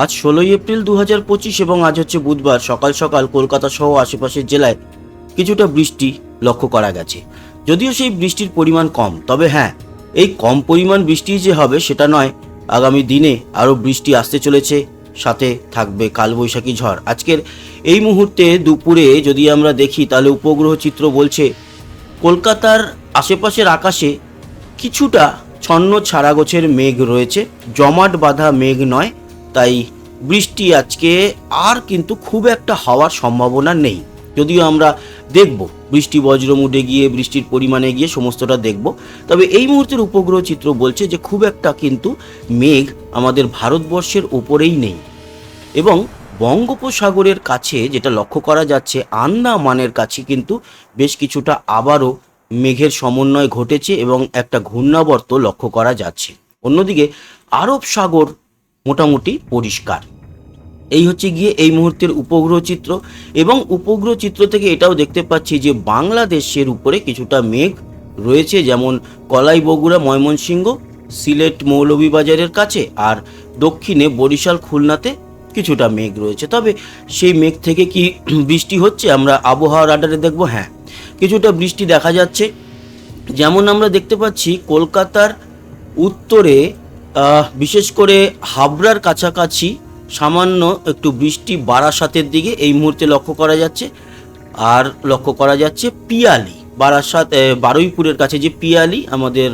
আজ ষোলোই এপ্রিল দু হাজার পঁচিশ এবং আজ হচ্ছে বুধবার, সকাল সকাল কলকাতা সহ আশেপাশের জেলায় কিছুটা বৃষ্টি লক্ষ্য করা গেছে। যদিও সেই বৃষ্টির পরিমাণ কম, তবে হ্যাঁ এই কম পরিমাণ বৃষ্টি যে হবে সেটা নয়, আগামী দিনে আরও বৃষ্টি আসতে চলেছে, সাথে থাকবে কালবৈশাখী ঝড়। আজকের এই মুহূর্তে দুপুরে যদি আমরা দেখি, তাহলে উপগ্রহ চিত্র বলছে, কলকাতার আশেপাশের আকাশে কিছুটা ছন্ন ছাড়া গোছের মেঘ রয়েছে, জমাট বাঁধা মেঘ নয় তাই বৃষ্টি আজকে আর কিন্তু খুব একটা হওয়ার সম্ভাবনা নেই। যদিও আমরা দেখব, বৃষ্টি বজ্রমুডে গিয়ে, বৃষ্টির পরিমাণে গিয়ে সমস্তটা দেখব। তবে এই মুহূর্তের উপগ্রহ চিত্র বলছে যে খুব একটা কিন্তু মেঘ আমাদের ভারতবর্ষের ওপরেই নেই। এবং বঙ্গোপসাগরের কাছে যেটা লক্ষ্য করা যাচ্ছে, আন্দামানের কাছে কিন্তু বেশ কিছুটা আবারও মেঘের সমন্বয় ঘটেছে এবং একটা ঘূর্ণাবর্ত লক্ষ্য করা যাচ্ছে। অন্যদিকে আরব সাগর মোটামুটি পরিষ্কার। এই হচ্ছে গিয়ে এই মুহূর্তের উপগ্রহ চিত্র এবং উপগ্রহ চিত্র থেকে এটাও দেখতে পাচ্ছি যে বাংলাদেশের উপরে কিছুটা মেঘ রয়েছে, যেমন কলাই বগুড়া, ময়মনসিংহ, সিলেট মৌলভীবাজারের কাছে আর দক্ষিণে বরিশাল, খুলনাতে কিছুটা মেঘ রয়েছে। তবে সেই মেঘ থেকে কি বৃষ্টি হচ্ছে আমরা আবহাওয়া রাডারে দেখব হ্যাঁ। কিছুটা বৃষ্টি দেখা যাচ্ছে। যেমন আমরা দেখতে পাচ্ছি কলকাতার উত্তরে বিশেষ করে হাবড়ার কাছাকাছি সামান্য একটু বৃষ্টি বারাসাতের দিকে এই মুহূর্তে লক্ষ্য করা যাচ্ছে। আর লক্ষ্য করা যাচ্ছে পিয়ালি, বারাসাত বারুইপুরের কাছে যে পিয়ালি আমাদের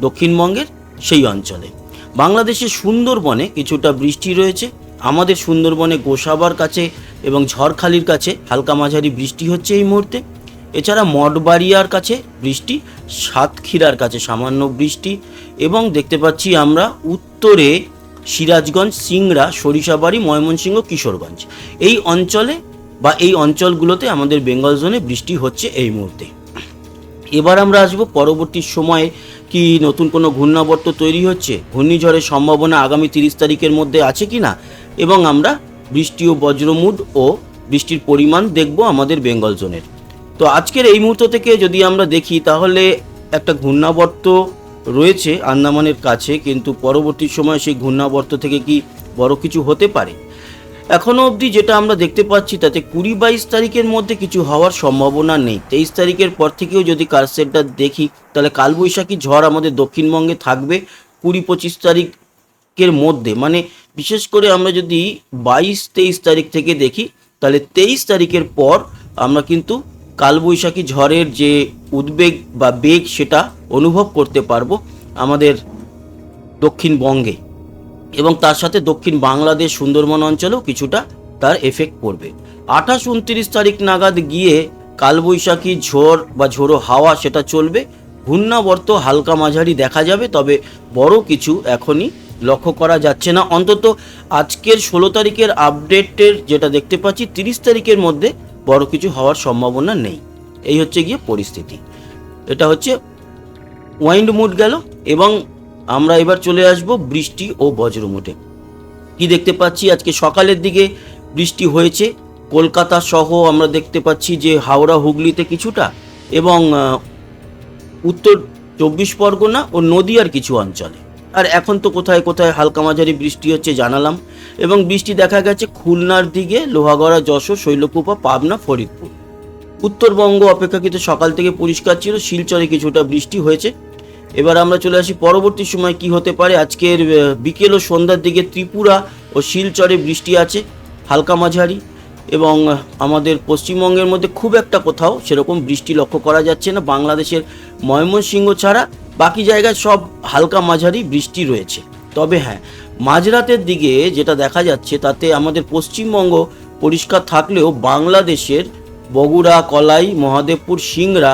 দক্ষিণবঙ্গের সেই অঞ্চলে। বাংলাদেশের সুন্দরবনে কিছুটা বৃষ্টি রয়েছে। আমাদের সুন্দরবনে গোসাবার কাছে এবং ঝড়খালির কাছে হালকা মাঝারি বৃষ্টি হচ্ছে এই মুহূর্তে। এছাড়া মঠবাড়িয়ার কাছে বৃষ্টি, সাতক্ষীরার কাছে সামান্য বৃষ্টি এবং দেখতে পাচ্ছি আমরা উত্তরে সিরাজগঞ্জ, সিংড়া, সরিষাবাড়ি, ময়মনসিংহ, কিশোরগঞ্জ। এই অঞ্চলে বা এই অঞ্চলগুলোতে আমাদের বেঙ্গল জোনে বৃষ্টি হচ্ছে এই মুহূর্তে। এবার আমরা আসব পরবর্তী সময়ে কি নতুন কোনো ঘূর্ণাবর্ত তৈরি হচ্ছে? ঘূর্ণিঝড়ের সম্ভাবনা আগামী তিরিশ তারিখের মধ্যে আছে কি না? এবং আমরা বৃষ্টি ও বজ্রমুড ও বৃষ্টির পরিমাণ দেখব আমাদের বেঙ্গল জোনের। তো আজকের এই মুহূর্ত থেকে যদি আমরা দেখি, তাহলে একটা ঘূর্ণাবর্ত রয়েছে আন্দামানের কাছে, কিন্তু পরবর্তী সময় সেই ঘূর্ণাবর্ত থেকে কি বড় কিছু হতে পারে? এখনও অবধি যেটা আমরা দেখতে পাচ্ছি, তাতে কুড়ি বাইশ তারিখের মধ্যে কিছু হওয়ার সম্ভাবনা নেই। তেইশ তারিখের পর থেকেও যদি কারসেটটা দেখি, তাহলে কালবৈশাখী ঝড় আমাদের দক্ষিণবঙ্গে থাকবে কুড়ি পঁচিশ তারিখের মধ্যে। মানে বিশেষ করে আমরা যদি বাইশ তেইশ তারিখ থেকে দেখি, তাহলে তেইশ তারিখের পর আমরা কিন্তু কালবৈশাখী ঝড়ের যে উদ্বেগ বা বেগ সেটা অনুভব করতে পারব আমাদের দক্ষিণবঙ্গে এবং তার সাথে দক্ষিণ বাংলাদেশ সুন্দরবন অঞ্চলেও কিছুটা তার এফেক্ট পড়বে। আঠাশ উনত্রিশ তারিখ নাগাদ গিয়ে কালবৈশাখী ঝড় বা ঝোড়ো হাওয়া সেটা চলবে। ঘূর্ণাবর্ত হালকা মাঝারি দেখা যাবে, তবে বড় কিছু এখনই লক্ষ্য করা যাচ্ছে না। অন্তত আজকের ষোলো তারিখের আপডেটের যেটা দেখতে পাচ্ছি, তিরিশ তারিখের মধ্যে বড় কিছু হওয়ার সম্ভাবনা নেই। এই হচ্ছে গিয়ে পরিস্থিতি। এটা হচ্ছে ওয়াইন্ড মুড গেল এবং আমরা এবার চলে আসব বৃষ্টি ও বজ্রমুটে কি দেখতে পাচ্ছি? আজকে সকালের দিকে বৃষ্টি হয়েছে। কলকাতা সহ আমরা দেখতে পাচ্ছি যে হাওড়া, হুগলিতে কিছুটা এবং উত্তর চব্বিশ পরগনা ও নদিয়ার কিছু অঞ্চলে। আর এখন তো কোথায় কোথায় হালকা মাঝারি বৃষ্টি হচ্ছে জানালাম। এবং বৃষ্টি দেখা গেছে খুলনার দিকে, লোহাগড়া, যশোর, শৈলকুপা, পাবনা, ফরিদপুর। উত্তরবঙ্গ অপেক্ষাকৃত সকাল থেকে পরিষ্কার ছিল, শিলচরে কিছুটা বৃষ্টি হয়েছে। এবার আমরা চলে আসি পরবর্তী সময় কি হতে পারে। আজকের বিকেল ও সন্ধ্যার দিকে ত্রিপুরা ও শিলচরে বৃষ্টি আছে, হালকা মাঝারি। এবং আমাদের পশ্চিমবঙ্গের মধ্যে খুব একটা কোথাও সেরকম বৃষ্টি লক্ষ্য করা যাচ্ছে না। বাংলাদেশের ময়মনসিংহ ছাড়া বাকি জায়গায় সব হালকা মাঝারি বৃষ্টি রয়েছে। তবে হ্যাঁ মাঝরাতের দিকে যেটা দেখা যাচ্ছে, তাতে আমাদের পশ্চিমবঙ্গ পরিষ্কার থাকলেও বাংলাদেশের বগুড়া, কলাই, মহাদেবপুর, সিংড়া,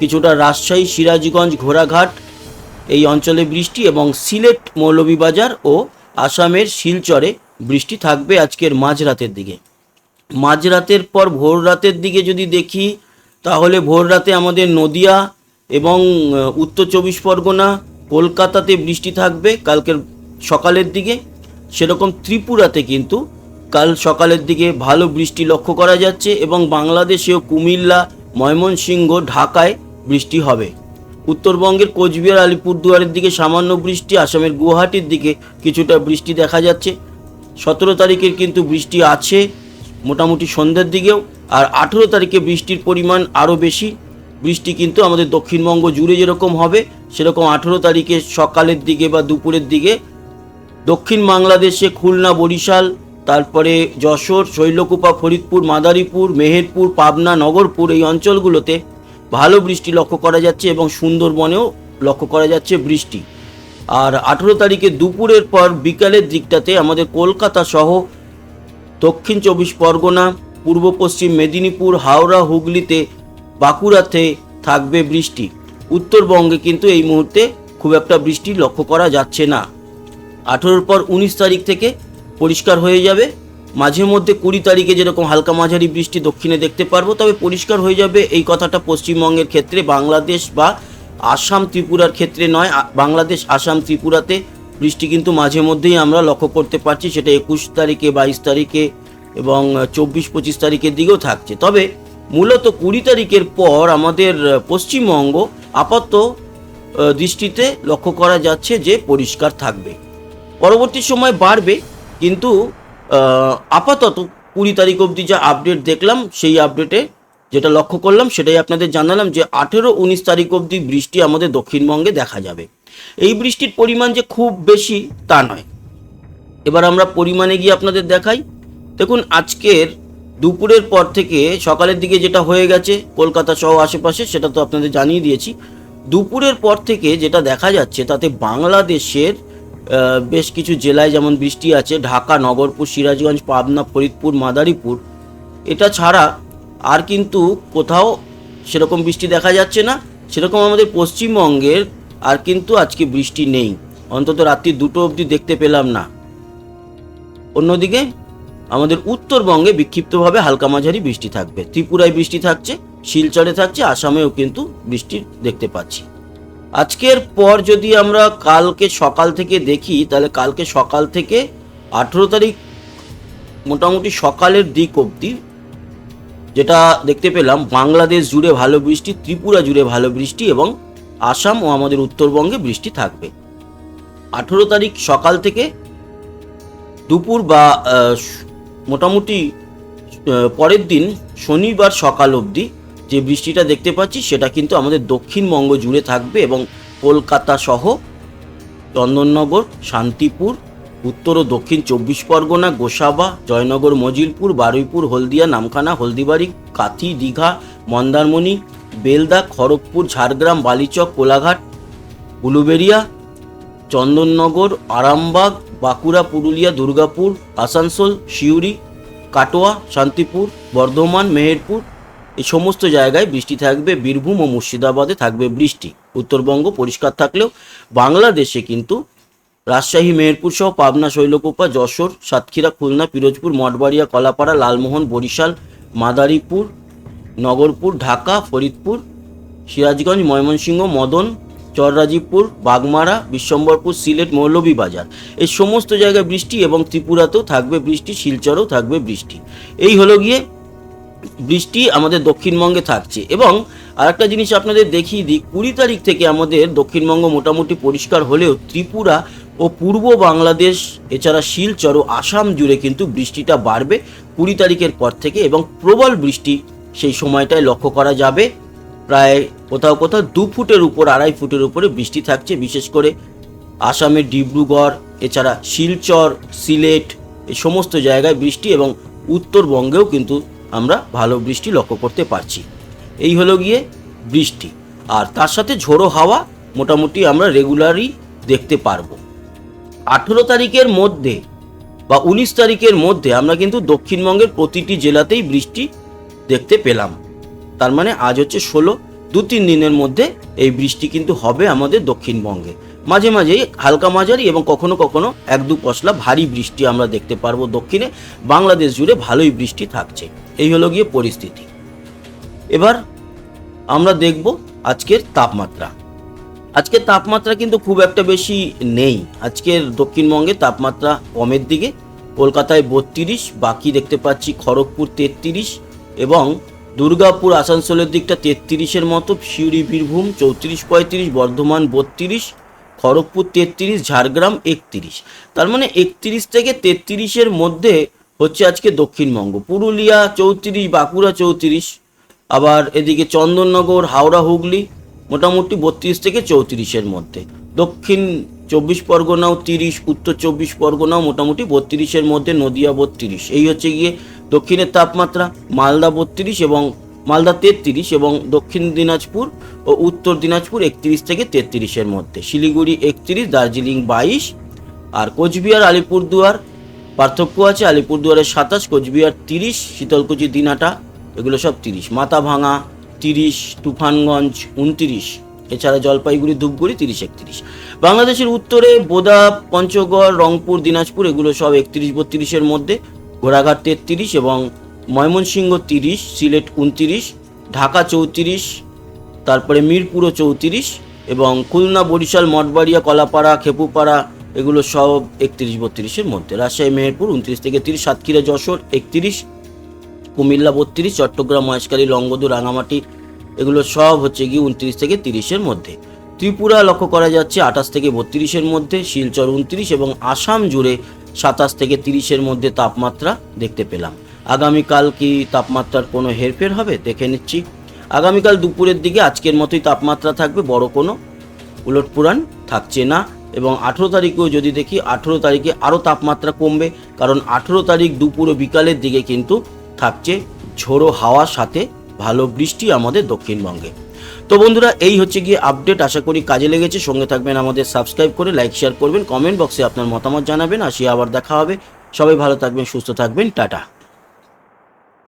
কিছুটা রাজশাহী, সিরাজগঞ্জ, ঘোড়াঘাট এই অঞ্চলে বৃষ্টি এবং সিলেট, মৌলভীবাজার ও আসামের শিলচরে বৃষ্টি থাকবে আজকের মাঝরাতের দিকে। মাঝরাতের পর ভোর রাতের দিকে যদি দেখি, তাহলে ভোর রাতে আমাদের নদিয়া এবং উত্তর চব্বিশ পরগনা, কলকাতাতে বৃষ্টি থাকবে কালকের সকালের দিকে। সেরকম ত্রিপুরাতে কিন্তু কাল সকালের দিকে ভালো বৃষ্টি লক্ষ্য করা যাচ্ছে এবং বাংলাদেশেও কুমিল্লা, ময়মনসিংহ, ঢাকায় বৃষ্টি হবে। উত্তরবঙ্গের কোচবিহার, আলিপুরদুয়ারের দিকে সামান্য বৃষ্টি, আসামের গুয়াহাটির দিকে কিছুটা বৃষ্টি দেখা যাচ্ছে। সতেরো তারিখের কিন্তু বৃষ্টি আছে মোটামুটি সন্ধ্যের দিকেও, আর আঠেরো তারিখে বৃষ্টির পরিমাণ আরও বেশি। বৃষ্টি কিন্তু আমাদের দক্ষিণবঙ্গ জুড়ে যেরকম হবে, সেরকম আঠেরো তারিখে সকালের দিকে বা দুপুরের দিকে দক্ষিণ বাংলাদেশে খুলনা, বরিশাল, তারপরে যশোর, শৈলকুপা, ফরিদপুর, মাদারীপুর, মেহেরপুর, পাবনা, নগরপুর এই অঞ্চলগুলোতে ভালো বৃষ্টি লক্ষ্য করা যাচ্ছে এবং সুন্দরবনেও লক্ষ্য করা যাচ্ছে বৃষ্টি। আর আঠেরো তারিখে দুপুরের পর বিকালের দিকটাতে আমাদের কলকাতা সহ দক্ষিণ চব্বিশ পরগনা, পূর্ব পশ্চিম মেদিনীপুর, হাওড়া, হুগলিতে বাঁকুড়াতে থাকবে বৃষ্টি। উত্তরবঙ্গে কিন্তু এই মুহূর্তে খুব একটা বৃষ্টি লক্ষ্য করা যাচ্ছে না। আঠেরোর পর উনিশ তারিখ থেকে পরিষ্কার হয়ে যাবে। মাঝে মধ্যে কুড়ি তারিখে যেরকম হালকা মাঝারি বৃষ্টি দক্ষিণে দেখতে পারব, তবে পরিষ্কার হয়ে যাবে এই কথাটা পশ্চিমবঙ্গের ক্ষেত্রে। বাংলাদেশ বা আসাম ত্রিপুরার ক্ষেত্রে নয় বাংলাদেশ, আসাম, ত্রিপুরাতে বৃষ্টি কিন্তু মাঝে মধ্যেই আমরা লক্ষ্য করতে পারছি, সেটা একুশ তারিখে, বাইশ তারিখে এবং চব্বিশ, পঁচিশ তারিখের দিকেও থাকছে। তবে মূলত কুড়ি তারিখের পর আমাদের পশ্চিমবঙ্গ আপাতত আহ, দৃষ্টিতে লক্ষ্য করা যাচ্ছে যে পরিষ্কার থাকবে। পরবর্তী সময় বাড়বে কিন্তু আপাতত কুড়ি তারিখ অবধি যা আপডেট দেখলাম সেই আপডেটে যেটা লক্ষ্য করলাম সেটাই আপনাদের জানালাম যে আঠেরো উনিশ তারিখ অবধি বৃষ্টি আমাদের দক্ষিণবঙ্গে দেখা যাবে। এই বৃষ্টির পরিমাণ যে খুব বেশি তা নয়। এবার আমরা পরিমাণে গিয়ে আপনাদের দেখাই। দেখুন আজকের দুপুরের পর থেকে সকালের দিকে যেটা হয়ে গেছে, কলকাতা সহ আশেপাশে, সেটা তো আপনাদের জানিয়ে দিয়েছি। দুপুরের পর থেকে যেটা দেখা যাচ্ছে, তাতে বাংলাদেশের বেশ কিছু জেলায় যেমন বৃষ্টি আছে, ঢাকা, নগরপুর, সিরাজগঞ্জ, পাবনা, ফরিদপুর, মাদারীপুর, এটা ছাড়া আর কিন্তু কোথাও সেরকম বৃষ্টি দেখা যাচ্ছে না। সেরকম আমাদের পশ্চিমবঙ্গের আর কিন্তু আজকে বৃষ্টি নেই। অন্তত রাত্রি দুটো অবধি দেখতে পেলাম না। অন্যদিকে আমাদের উত্তরবঙ্গে বিক্ষিপ্তভাবে হালকা মাঝারি বৃষ্টি থাকবে। ত্রিপুরায় বৃষ্টি থাকছে, শিলচরে থাকছে, আসামেও কিন্তু বৃষ্টি দেখতে পাচ্ছি। আজকের পর যদি আমরা কালকে সকাল থেকে দেখি, তাহলে কালকে সকাল থেকে আঠেরো তারিখ মোটামুটি সকালের দিক অবধি যেটা দেখতে পেলাম, বাংলাদেশ জুড়ে ভালো বৃষ্টি, ত্রিপুরা জুড়ে ভালো বৃষ্টি এবং আসাম ও আমাদের উত্তরবঙ্গে বৃষ্টি থাকবে। আঠেরো তারিখ সকাল থেকে দুপুর বা মোটামুটি পরের দিন শনিবার সকাল অবধি যে বৃষ্টিটা দেখতে পাচ্ছি, সেটা কিন্তু আমাদের দক্ষিণবঙ্গ জুড়ে থাকবে এবং কলকাতা সহ চন্দননগর, শান্তিপুর, উত্তর ও দক্ষিণ চব্বিশ পরগনা, গোসাবা, জয়নগর, মজিলপুর, বারুইপুর, হলদিয়া, নামখানা, হলদিবাড়ি, কাথি, দীঘা, মন্দারমণি, বেলদা, খড়গপুর, ঝাড়গ্রাম, বালিচক, কোলাঘাট, উলুবেড়িয়া, চন্দননগর, আরামবাগ বাঁকুড়া, পুরুলিয়া, দুর্গাপুর, আসানসোল, সিউড়ি, কাটোয়া, শান্তিপুর, বর্ধমান, মেহেরপুর, এই সমস্ত জায়গায় বৃষ্টি থাকবে। বীরভূম ও মুর্শিদাবাদে থাকবে বৃষ্টি। উত্তরবঙ্গ পরিষ্কার থাকলেও বাংলাদেশে কিন্তু রাজশাহী, মেহেরপুর সহ পাবনা, শৈলকোপা, যশোর, সাতক্ষীরা, খুলনা, পিরোজপুর, মঠবাড়িয়া, কলাপাড়া, লালমোহন, বরিশাল, মাদারীপুর, নগরপুর, ঢাকা, ফরিদপুর, সিরাজগঞ্জ, ময়মনসিংহ, মদন চররাজীবপুর, বাগমারা, বিশ্বম্বরপুর, সিলেট, মৌলভীবাজার। এই সমস্ত জায়গায় বৃষ্টি এবং ত্রিপুরাতেও থাকবে বৃষ্টি, শিলচরেও থাকবে বৃষ্টি। এই হলো গিয়ে বৃষ্টি আমাদের দক্ষিণবঙ্গে থাকছে। এবং আরেকটা জিনিস আপনাদের দেখিয়ে দিই, কুড়ি তারিখ থেকে আমাদের দক্ষিণবঙ্গ মোটামুটি পরিষ্কার হলেও ত্রিপুরা ও পূর্ব বাংলাদেশ, এছাড়া শিলচর ও আসাম জুড়ে কিন্তু বৃষ্টিটা বাড়বে কুড়ি তারিখের পর থেকে এবং প্রবল বৃষ্টি সেই সময়টায় লক্ষ্য করা যাবে। প্রায় কোথাও কোথাও দু ফুটের উপর, আড়াই ফুটের উপরে বৃষ্টি থাকছে, বিশেষ করে আসামের ডিব্রুগড়, এছাড়া শিলচর, সিলেট এই সমস্ত জায়গায় বৃষ্টি এবং উত্তরবঙ্গেও কিন্তু আমরা ভালো বৃষ্টি লক্ষ্য করতে পারছি। এই হলো গিয়ে বৃষ্টি। আর তার সাথে ঝোড়ো হাওয়া মোটামুটি আমরা রেগুলারই দেখতে পারব। আঠেরো তারিখের মধ্যে বা উনিশ তারিখের মধ্যে আমরা কিন্তু দক্ষিণবঙ্গের প্রতিটি জেলাতেই বৃষ্টি দেখতে পেলাম। তার মানে আজ হচ্ছে ষোলো, দু তিন দিনের মধ্যে এই বৃষ্টি কিন্তু হবে আমাদের দক্ষিণবঙ্গে। মাঝে মাঝেই হালকা মাঝারি এবং কখনো কখনো এক দু পশলা ভারী বৃষ্টি আমরা দেখতে পারব দক্ষিণে। বাংলাদেশ জুড়ে ভালোই বৃষ্টি থাকছে। এই হলো গিয়ে পরিস্থিতি। এবার আমরা দেখব আজকের তাপমাত্রা। আজকের তাপমাত্রা কিন্তু খুব একটা বেশি নেই। আজকের দক্ষিণবঙ্গে তাপমাত্রা কমের দিকে। কলকাতায় বত্রিশ, বাকি দেখতে পাচ্ছি খড়গপুর তেত্রিশ এবং দুর্গাপুর আসানসোলের দিকটা তেত্রিশের মতো, সিউড়ি, বীরভূম চৌত্রিশ, পঁয়ত্রিশ, বর্ধমান বত্রিশ, খড়গপুর তেত্রিশ, ঝাড়গ্রাম একত্রিশ। তার মানে একত্রিশ থেকে তেত্রিশের মধ্যে হচ্ছে আজকে দক্ষিণবঙ্গ। পুরুলিয়া চৌত্রিশ, বাঁকুড়া চৌত্রিশ, আবার এদিকে চন্দননগর, হাওড়া, হুগলি মোটামুটি বত্রিশ থেকে চৌত্রিশের মধ্যে। দক্ষিণ চব্বিশ পরগনাও তিরিশ, উত্তর চব্বিশ পরগনাও মোটামুটি বত্রিশের মধ্যে, নদিয়া বত্রিশ। এই হচ্ছে গিয়ে দক্ষিণের তাপমাত্রা মালদা বত্রিশ এবং মালদা তেত্রিশ এবং দক্ষিণ দিনাজপুর ও উত্তর দিনাজপুর একত্রিশ থেকে তেত্রিশের মধ্যে। শিলিগুড়ি একত্রিশ, দার্জিলিং বাইশ আর কোচবিহার, আলিপুরদুয়ার পার্থক্য আছে। আলিপুরদুয়ারের সাতাশ, কোচবিহার তিরিশ, শীতলকুচি দিনাটা এগুলো সব তিরিশ। মাথাভাঙা তিরিশ, তুফানগঞ্জ উনতিরিশ। এছাড়া জলপাইগুড়ি, ধূপগুড়ি তিরিশ, একত্রিশ। বাংলাদেশের উত্তরে বোদা, পঞ্চগড়, রংপুর, দিনাজপুর এগুলো সব একত্রিশ, বত্রিশের মধ্যে। ঘোড়াঘাট তেত্রিশ এবং ময়মনসিংহ তিরিশ, সিলেট উনতিরিশ, ঢাকা চৌত্রিশ, তারপরে মিরপুরও চৌত্রিশ এবং খুলনা, বরিশাল, মঠবাড়িয়া, কলাপাড়া, খেপুপাড়া এগুলো সব একত্রিশ, বত্রিশের মধ্যে। রাজশাহী, মেহেরপুর উনত্রিশ থেকে তিরিশ, সাতক্ষীরা, যশোর একত্রিশ, কুমিল্লা বত্রিশ, চট্টগ্রাম, মহেশখালী লঙ্গদু রাঙামাটি এগুলো সব হচ্ছে গিয়ে উনত্রিশ থেকে তিরিশের মধ্যে। ত্রিপুরা লক্ষ্য করা যাচ্ছে আঠাশ থেকে বত্রিশের মধ্যে, শিলচর উনত্রিশ এবং আসাম জুড়ে সাতাশ থেকে তিরিশের মধ্যে তাপমাত্রা দেখতে পেলাম। আগামীকাল কি তাপমাত্রার কোনো হেরফের হবে? দেখে নিচ্ছি। আগামীকাল দুপুরের দিকে আজকের মতোই তাপমাত্রা থাকবে, বড় কোনো উলটপুরাণ থাকছে না। এবং আঠেরো তারিখেও যদি দেখি, আঠেরো তারিখে আরও তাপমাত্রা কমবে, কারণ আঠেরো তারিখ দুপুর ও বিকালের দিকে কিন্তু থাকছে ঝোড়ো হাওয়ার সাথে ভালো বৃষ্টি আমাদের দক্ষিণবঙ্গে। তো বন্ধুরা, এই হচ্ছে গিয়ে আপডেট আশা করি কাজে লেগেছে। সঙ্গে থাকবেন আমাদের সাবস্ক্রাইব করে লাইক শেয়ার করবেন কমেন্ট বক্সে আপনার মতামত জানাবেন। আসি আবার দেখা হবে। সবাই ভালো থাকবেন, সুস্থ থাকবেন। টাটা।